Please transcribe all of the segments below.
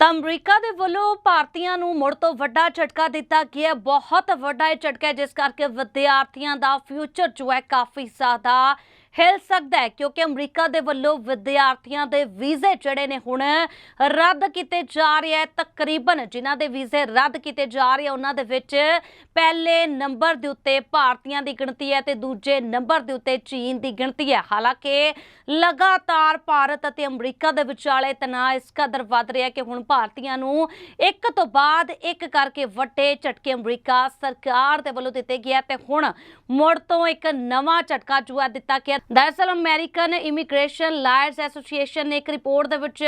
ਤਾਂ ਅਮਰੀਕਾ ਦੇ ਵੱਲੋਂ ਭਾਰਤੀਆਂ ਨੂੰ ਮੁੜ ਤੋਂ ਵੱਡਾ ਝਟਕਾ ਦਿੱਤਾ ਗਿਆ। ਬਹੁਤ ਵੱਡਾ ਇਹ ਝਟਕਾ ਜਿਸ ਕਰਕੇ ਵਿਦਿਆਰਥੀਆਂ ਦਾ ਫਿਊਚਰ ਜੋ ਹੈ ਕਾਫੀ ਜ਼ਿਆਦਾ ਹਿਲ ਸਕਦਾ ਹੈ, ਕਿਉਂਕਿ ਅਮਰੀਕਾ ਦੇ ਵੱਲੋਂ ਵਿਦਿਆਰਥੀਆਂ ਦੇ ਵੀਜ਼ੇ ਜਿਹੜੇ ਨੇ ਹੁਣ ਰੱਦ ਕੀਤੇ ਜਾ ਰਹੇ ਹੈ, ਤਕਰੀਬਨ ਜਿਨ੍ਹਾਂ ਦੇ ਵੀਜ਼ੇ ਰੱਦ ਕੀਤੇ ਜਾ ਰਹੇ ਉਹਨਾਂ ਦੇ ਵਿੱਚ ਪਹਿਲੇ ਨੰਬਰ ਦੇ ਉੱਤੇ ਭਾਰਤੀਆਂ ਦੀ ਗਿਣਤੀ ਹੈ ਤੇ ਦੂਜੇ ਨੰਬਰ ਦੇ ਉੱਤੇ ਚੀਨ ਦੀ ਗਿਣਤੀ ਹੈ। ਹਾਲਾਂਕਿ ਲਗਾਤਾਰ ਭਾਰਤ ਅਤੇ ਅਮਰੀਕਾ ਦੇ ਵਿਚਾਲੇ ਤਣਾਅ ਇਸ ਕਦਰ ਵੱਧ ਰਿਹਾ ਕਿ ਹੁਣ ਭਾਰਤੀਆਂ ਨੂੰ ਇੱਕ ਤੋਂ ਬਾਅਦ ਇੱਕ ਕਰਕੇ ਵੱਡੇ ਝਟਕੇ ਅਮਰੀਕਾ ਸਰਕਾਰ ਦੇ ਵੱਲੋਂ ਦਿੱਤੇ ਗਿਆ ਤੇ ਹੁਣ ਮੁੜ ਤੋਂ ਇੱਕ ਨਵਾਂ ਝਟਕਾ ਜੋ ਹੈ ਦਿੱਤਾ ਗਿਆ। ਦਰਅਸਲ ਅਮਰੀਕਨ ਇਮੀਗ੍ਰੇਸ਼ਨ ਲਾਇਰਸ ਐਸੋਸੀਏਸ਼ਨ ਨੇ ਇੱਕ ਰਿਪੋਰਟ ਦੇ ਵਿੱਚ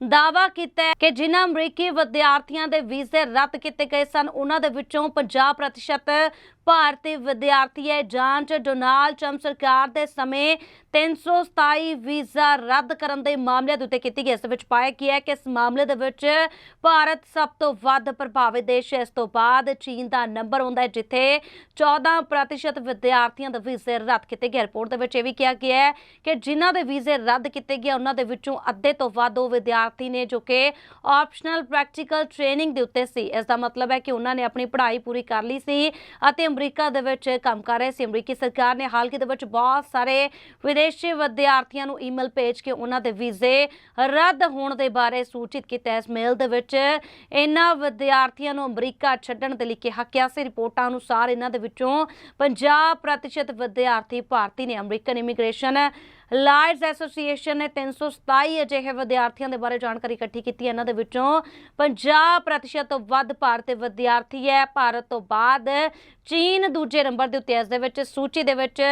ਦਾਅਵਾ ਕੀਤਾ ਹੈ ਕਿ ਜਿਨ੍ਹਾਂ ਅਮਰੀਕੀ ਵਿਦਿਆਰਥੀਆਂ ਦੇ ਵੀਜ਼ੇ ਰੱਦ ਕੀਤੇ ਗਏ ਸਨ, ਉਹਨਾਂ ਦੇ ਵਿੱਚੋਂ 50% ਭਾਰਤੀ ਵਿਦਿਆਰਥੀ ਹੈ। ਜਾਂਚ, ਡੋਨਾਲਡ ਟਰੰਪ ਸਰਕਾਰ ਦੇ ਸਮੇਂ 327 ਵੀਜ਼ਾ ਰੱਦ ਕਰਨ ਦੇ ਮਾਮਲੇ ਦੇ ਉੱਤੇ ਕੀਤੀ ਗਈ। ਇਸ ਦੇ ਵਿੱਚ ਪਾਇਆ ਗਿਆ ਕਿ ਇਸ ਮਾਮਲੇ ਦੇ ਵਿੱਚ ਭਾਰਤ ਸਭ ਤੋਂ ਵੱਧ ਪ੍ਰਭਾਵਿਤ ਦੇਸ਼ ਹੈ। ਇਸ ਤੋਂ ਬਾਅਦ ਚੀਨ ਦਾ ਨੰਬਰ ਆਉਂਦਾ ਹੈ, ਜਿੱਥੇ 14% ਵਿਦਿਆਰਥੀਆਂ ਦੇ ਵੀਜ਼ੇ ਰੱਦ ਕੀਤੇ ਗਏ। ਰਿਪੋਰਟ ਦੇ ਵਿੱਚ ਇਹ ਵੀ ਕਿਹਾ ਗਿਆ ਹੈ ਕਿ ਜਿਨ੍ਹਾਂ ਦੇ ਵੀਜ਼ੇ ਰੱਦ ਕੀਤੇ ਗਏ, ਉਹਨਾਂ ਦੇ ਵਿੱਚੋਂ ਅੱਧੇ ਤੋਂ ਵੱਧ ਉਹ ਵਿਦਿਆਰਥੀ ਨੇ ਜੋ ਕਿ ਆਪਸ਼ਨਲ ਪ੍ਰੈਕਟੀਕਲ ਟ੍ਰੇਨਿੰਗ ਦੇ ਉੱਤੇ ਸੀ। ਇਸ ਦਾ ਮਤਲਬ ਹੈ ਕਿ ਉਹਨਾਂ ਨੇ ਆਪਣੀ ਪੜ੍ਹਾਈ ਪੂਰੀ ਕਰ ਲਈ ਸੀ ਅਤੇ ਅਮਰੀਕਾ ਦੇ ਵਿੱਚ ਕੰਮ ਕਰ ਰਹੇ ਸੀ। ਅਮਰੀਕੀ ਸਰਕਾਰ ਨੇ ਹਾਲ ਹੀ ਦੇ ਵਿੱਚ ਬਹੁਤ ਸਾਰੇ ਵਿਦੇਸ਼ੀ ਵਿਦਿਆਰਥੀਆਂ ਨੂੰ ਈਮੇਲ ਭੇਜ ਕੇ ਉਹਨਾਂ ਦੇ ਵੀਜ਼ੇ ਰੱਦ ਹੋਣ ਦੇ ਬਾਰੇ ਸੂਚਿਤ ਕੀਤਾ। ਇਸ ਮੇਲ ਦੇ ਵਿੱਚ ਇਹਨਾਂ ਵਿਦਿਆਰਥੀਆਂ ਨੂੰ ਅਮਰੀਕਾ ਛੱਡਣ ਦੇ ਲਈ ਕਿਹਾ ਗਿਆ ਸੀ। ਰਿਪੋਰਟਾਂ ਅਨੁਸਾਰ ਇਹਨਾਂ ਦੇ ਵਿੱਚੋਂ 50% ਵਿਦਿਆਰਥੀ ਭਾਰਤੀ ਨੇ। ਅਮਰੀਕਨ ਇਮੀਗ੍ਰੇਸ਼ਨ ਲਾਇਰਸ ਐਸੋਸੀਏਸ਼ਨ ਨੇ 327 ਅਜਿਹੇ ਵਿਦਿਆਰਥੀਆਂ ਦੇ ਬਾਰੇ ਜਾਣਕਾਰੀ ਇਕੱਠੀ ਕੀਤੀ। ਇਹਨਾਂ ਦੇ ਵਿੱਚੋਂ 50% ਤੋਂ ਵੱਧ ਭਾਰਤੀ ਵਿਦਿਆਰਥੀ ਹੈ। ਭਾਰਤ ਤੋਂ ਬਾਅਦ ਚੀਨ ਦੂਜੇ ਨੰਬਰ ਦੇ ਉੱਤੇ ਹੈ। ਇਸ ਦੇ ਵਿੱਚ ਸੂਚੀ ਦੇ ਵਿੱਚ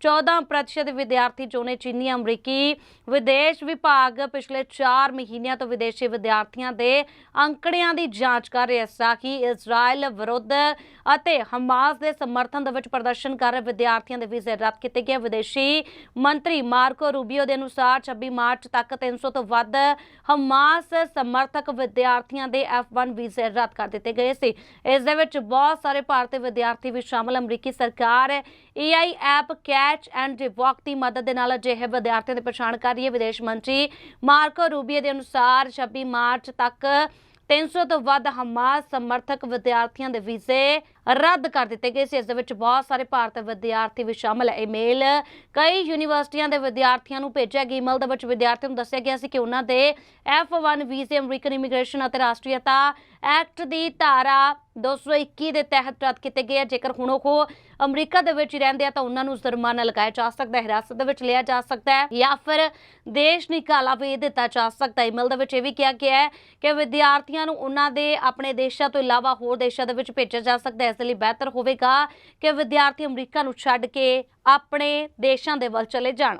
14% ਵਿਦਿਆਰਥੀ ਜੋ ਨੇ ਚੀਨੀ, ਅਮਰੀਕੀ, ਵਿਦੇਸ਼ ਵਿਭਾਗ ਪਿਛਲੇ 4 ਮਹੀਨਿਆਂ ਤੋਂ ਵਿਦੇਸ਼ੀ ਵਿਦਿਆਰਥੀਆਂ ਦੇ ਅੰਕੜਿਆਂ ਦੀ ਜਾਂਚ ਕਰ ਰਿਹਾ ਹੈ ਸਾਕੀ ਇਜ਼ਰਾਈਲ ਵਿਰੁੱਧ ਅਤੇ ਹਮਾਸ ਦੇ ਸਮਰਥਨ ਦੇ ਵਿੱਚ ਪ੍ਰਦਰਸ਼ਨ ਕਰ ਰਹੇ ਵਿਦਿਆਰਥੀਆਂ ਦੇ ਵੀਜ਼ੇ ਰੱਦ ਕੀਤੇ ਗਏ। ਵਿਦੇਸ਼ੀ ਮੰਤਰੀ ਮਾਰਕੋ ਰੂਬੀਓ ਦੇ ਅਨੁਸਾਰ 26 ਮਾਰਚ ਤੱਕ 300 ਤੋਂ ਵੱਧ ਹਮਾਸ ਸਮਰਥਕ ਵਿਦਿਆਰਥੀਆਂ ਦੇ F1 ਵੀਜ਼ੇ ਰੱਦ ਕਰ ਦਿੱਤੇ ਗਏ ਸੀ। ਇਸ ਦੇ ਵਿੱਚ ਬਹੁਤ ਸਾਰੇ ਭਾਰਤੀ ਵਿਦਿਆਰਥੀ ਵੀ ਸ਼ਾਮਲ। ਅਮਰੀਕੀ ਸਰਕਾਰ AI app, catch and revoke ਦੀ ਮਦਦ ਦੇ ਨਾਲ ਅਜਿਹੇ ਵਿਦਿਆਰਥੀਆਂ ਦੀ ਪਛਾਣ ਕਰ ਰਹੀ ਹੈ। ਵਿਦੇਸ਼ ਮੰਤਰੀ ਮਾਰਕੋ ਰੂਬੀਓ ਦੇ ਅਨੁਸਾਰ 26 ਮਾਰਚ ਤੱਕ 300 ਤੋਂ ਵੱਧ ਹਮਾਸ ਸਮਰਥਕ ਵਿਦਿਆਰਥੀਆਂ ਦੇ ਵੀਜ਼ੇ ਰੱਦ ਕਰ ਦਿੱਤੇ ਗਏ ਸੀ। ਇਸ ਦੇ ਵਿੱਚ ਬਹੁਤ ਸਾਰੇ ਭਾਰਤ ਵਿਦਿਆਰਥੀ ਵੀ ਸ਼ਾਮਲ ਹੈ। ਇਹ ਮੇਲ ਕਈ ਯੂਨੀਵਰਸਿਟੀਆਂ ਦੇ ਵਿਦਿਆਰਥੀਆਂ ਨੂੰ ਭੇਜਿਆ ਗਿਆ। ਈਮੇਲ ਦੇ ਵਿੱਚ ਵਿਦਿਆਰਥੀਆਂ ਨੂੰ ਦੱਸਿਆ ਗਿਆ ਸੀ ਕਿ ਉਹਨਾਂ ਦੇ F1 ਵੀਜ਼ੇ ਅਮਰੀਕਨ ਇਮੀਗ੍ਰੇਸ਼ਨ ਅਤੇ ਰਾਸ਼ਟਰੀਅਤਾ ਐਕਟ ਦੀ ਧਾਰਾ 221 ਦੇ ਤਹਿਤ ਰੱਦ ਕੀਤੇ ਗਏ ਜੇਕਰ ਹੁਣ ਉਹ ਅਮਰੀਕਾ ਦੇ ਵਿੱਚ ਰਹਿੰਦੇ ਆ, ਤਾਂ ਉਹਨਾਂ ਨੂੰ ਜੁਰਮਾਨਾ ਲਗਾਇਆ ਜਾ ਸਕਦਾ ਹੈ। ਹਿਰਾਸਤ ਦੇ ਵਿੱਚ ਲਿਆ ਜਾ ਸਕਦਾ ਹੈ ਜਾਂ ਫਿਰ ਦੇਸ਼ ਨਿਕਾਲਾ ਵੀ ਦਿੱਤਾ ਜਾ ਸਕਦਾ ਹੈ। ਈਮੇਲ ਦੇ ਵਿੱਚ ਇਹ ਵੀ ਕਿਹਾ ਗਿਆ ਹੈ ਕਿ ਵਿਦਿਆਰਥੀਆਂ ਨੂੰ ਉਹਨਾਂ ਦੇ ਆਪਣੇ ਦੇਸ਼ਾਂ ਤੋਂ ਇਲਾਵਾ ਹੋਰ ਦੇਸ਼ਾਂ ਦੇ ਵਿੱਚ ਭੇਜਿਆ ਜਾ ਸਕਦਾ ਹੈ। ਇਸ ਲਈ ਬਿਹਤਰ ਹੋਵੇਗਾ ਕਿ ਵਿਦਿਆਰਥੀ ਅਮਰੀਕਾ ਨੂੰ ਛੱਡ ਕੇ ਆਪਣੇ ਦੇਸ਼ਾਂ ਦੇ ਵੱਲ ਚਲੇ ਜਾਣ।